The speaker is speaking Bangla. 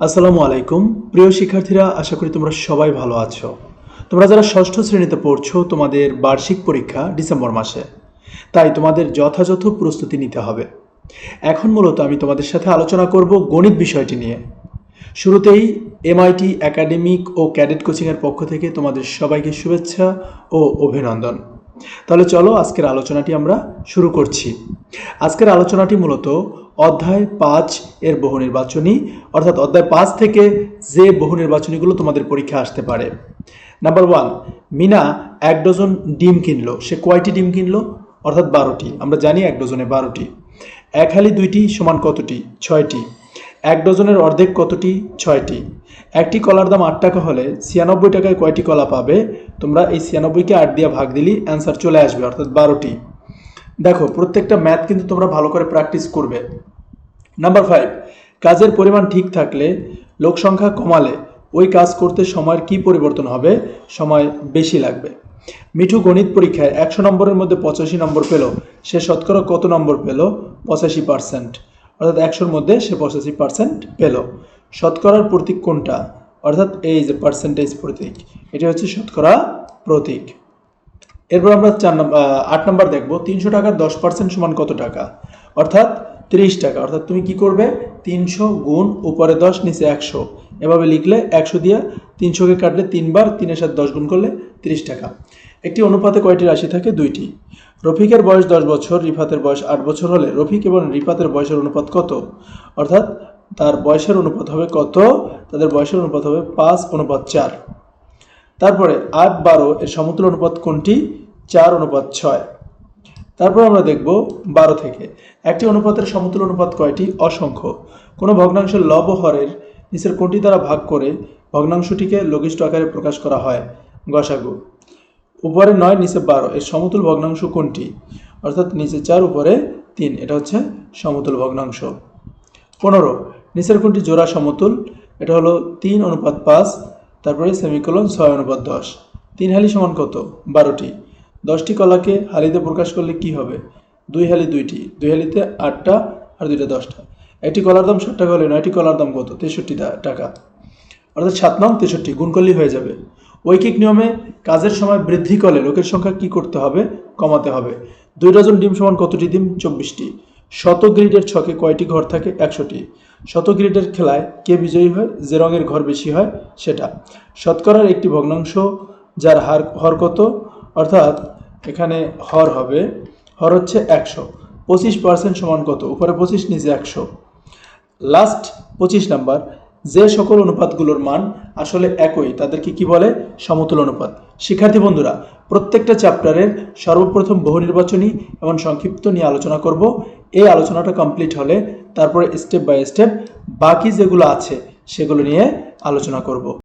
আসসালামু আলাইকুম। প্রিয় শিক্ষার্থীরা, আশা করি তোমরা সবাই ভালো আছো। তোমরা যারা ষষ্ঠ শ্রেণীতে পড়ছো, তোমাদের বার্ষিক পরীক্ষা ডিসেম্বর মাসে। তাই তোমাদের যথাযথ প্রস্তুতি নিতে হবে। এখন মূলত আমি তোমাদের সাথে আলোচনা করব গণিত বিষয়টি নিয়ে। শুরুতেই এমআইটি একাডেমিক ও ক্যাডেট কোচিংয়ের পক্ষ থেকে তোমাদের সবাইকে শুভেচ্ছা ও অভিনন্দন। তাহলে চলো আজকের আলোচনাটি আমরা শুরু করছি। আজকের আলোচনাটি মূলত অধ্যায় পাঁচ এর বহু নির্বাচনী, অর্থাৎ অধ্যায় পাঁচ থেকে যে বহু নির্বাচনীগুলো তোমাদের পরীক্ষা আসতে পারে। নাম্বার ওয়ান মিনা এক ডজন ডিম কিনলো। সে কয়টি ডিম কিনলো? অর্থাৎ বারোটি। আমরা জানি এক ডজনে বারোটি। এক হালি দুইটি সমান কতটি? ছয়টি। এক ডজনের অর্ধেক কতটি? ছয়টি। একটি কলার দাম আট টাকা হলে ছিয়ানব্বই টাকায় কয়টি কলা পাবে? তোমরা এই ছিয়ানব্বইকে আট দিয়ে ভাগ দিলেই অ্যান্সার চলে আসবে, অর্থাৎ বারোটি। দেখো, প্রত্যেকটা ম্যাথ কিন্তু তোমরা ভালো করে প্র্যাকটিস করবে। নাম্বার ফাইভ কাজের পরিমাণ ঠিক থাকলে লোক সংখ্যা কমালে ওই কাজ করতে সময়ের কি পরিবর্তন হবে? সময় বেশি লাগবে। মিঠু গণিত পরীক্ষায় একশো নম্বরের মধ্যে পঁচাশি নম্বর পেল। সে শতকরা কত নম্বর পেল? পঁচাশি পার্সেন্ট। অর্থাৎ একশোর মধ্যে সে পঁচাশি পার্সেন্ট পেল। শতকরার প্রতীক কোনটা? অর্থাৎ এই যে পার্সেন্টেজ প্রতীক। এটি হচ্ছে শতকরা প্রতীক। এরপর আমরা চার নম্বর আট নম্বর দেখব। তিনশো টাকার দশ পার্সেন্ট সমান কত টাকা? অর্থাৎ তিরিশ টাকা। অর্থাৎ তুমি কি করবে? তিনশো গুণ উপরে দশ, নিচে একশো। এভাবে লিখলে একশো দিয়ে তিনশোকে কাটলে তিনবার তিনের সাথে দশ গুণ করলে তিরিশ টাকা। একটি অনুপাতে কয়টি রাশি থাকে? দুইটি। রফিকের বয়স দশ বছর, রিফাতের বয়স আট বছর হলে রফিক এবং রিফাতের বয়সের অনুপাত কত? অর্থাৎ তার বয়সের অনুপাত হবে কত? তাদের বয়সের অনুপাত হবে পাঁচ, অনুপাত চার। তারপরে আট বারো, এর সমতুল অনুপাত কোনটি? চার, অনুপাত ছয়। তারপর আমরা দেখব বারো থেকে। একটি অনুপাতের সমতুল অনুপাত কয়টি? অসংখ্য। কোনো ভগ্নাংশের লব হরের নিচের কোনটি দ্বারা ভাগ করে ভগ্নাংশটিকে লঘিষ্ঠ আকারে প্রকাশ করা হয়। গসাগু। উপরে নয়, নিচে বারো। এর সমতুল ভগ্নাংশ কোনটি? অর্থাৎ নিচে চার, উপরে তিন। এটা হচ্ছে সমতুল ভগ্নাংশ। পনেরো। নিচের কোনটি জোড়া সমতুল? এটা হলো তিন অনুপাত পাঁচ, তারপরে সেমিকোলন ছয় অনুপাত দশ। তিন হালি সমান কত? বারোটি। দশটি কলাকে হালিতে প্রকাশ করলে কি হবে? দুই হালি দুইটি, দুই হালিতে আটটা আর দুইটা দশটা। একটি কলার দাম ষাট টাকা হলে নয়টি কলার দাম কত? তেষট্টি টাকা। অর্থাৎ সাত নং তেষট্টি, গুণ করলেই হয়ে যাবে। ঐকিক নিয়মে কাজের সময় বৃদ্ধি করলে লোকের সংখ্যা কি করতে হবে? কমাতে হবে। দুই ডজন ডিম সমান কতটি ডিম? চব্বিশটি। শত গ্রিডের ছকে কয়টি ঘর থাকে? একশোটি। শত গ্রিডের খেলায় কে বিজয়ী হয়? যে রঙের ঘর বেশি হয়, সেটা। শতকরার একটি ভগ্নাংশ যার হার হর কত? অর্থাৎ এখানে হর হবে, হর হচ্ছে একশো। পঁচিশ পার্সেন্ট সমান কত? উপরে পঁচিশ, নিচে একশো। লাস্ট পঁচিশ নাম্বার, যে সকল অনুপাতগুলোর মান আসলে একই, তাদেরকে কি বলে? সমতুল অনুপাত। শিক্ষার্থী বন্ধুরা, প্রত্যেকটা চ্যাপ্টারের সর্বপ্রথম বহু নির্বাচনী এবং সংক্ষিপ্ত নিয়ে আলোচনা করব। এই আলোচনাটা কমপ্লিট হলে তারপরে স্টেপ বাই স্টেপ বাকি যেগুলো আছে, সেগুলো নিয়ে আলোচনা করব।